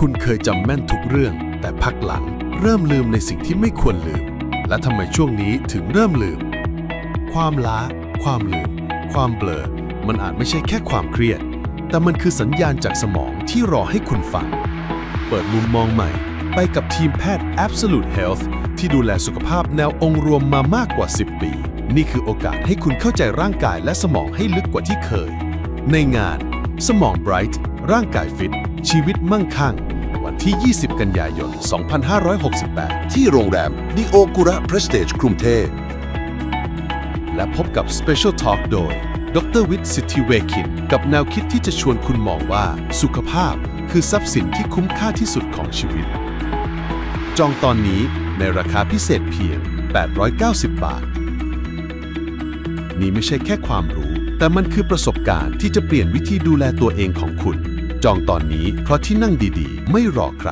คุณเคยจำแม่นทุกเรื่อง แต่พักหลังเริ่มลืมในสิ่งที่ไม่ควรลืม และทำไมช่วงนี้ถึงเริ่มลืม ความล้า ความลืม ความเบลอ มันอาจไม่ใช่แค่ความเครียด แต่มันคือสัญญาณจากสมองที่รอให้คุณฟัง เปิดมุมมองใหม่ ไปกับทีมแพทย์ Absolute Health ที่ดูแลสุขภาพแนวองค์รวมมามากกว่า 10 ปี นี่คือโอกาสให้คุณเข้าใจร่างกายและสมองให้ลึกกว่าที่เคย ในงาน สมอง Bright ร่างกายฟิต ชีวิตมั่งคั่ง วันที่ 20 กันยายน 2568 ที่โรงแรมดิโอกุระพรสเตจกรุงเทพ และพบกับ Special Talk โดย ดรวิทย์สิทธิเวคิน กับแนวคิดที่จะชวนคุณมองว่าสุขภาพคือทรัพย์สินที่คุ้มค่าที่สุดของชีวิต จองตอนนี้ในราคาพิเศษเพียง 890 บาท นี่ไม่ใช่แค่ความรู้ แต่มันคือประสบการณ์ที่จะเปลี่ยนวิธีดูแลตัวเองของคุณ จองตอนนี้เพราะที่นั่งดีๆ ไม่รอใคร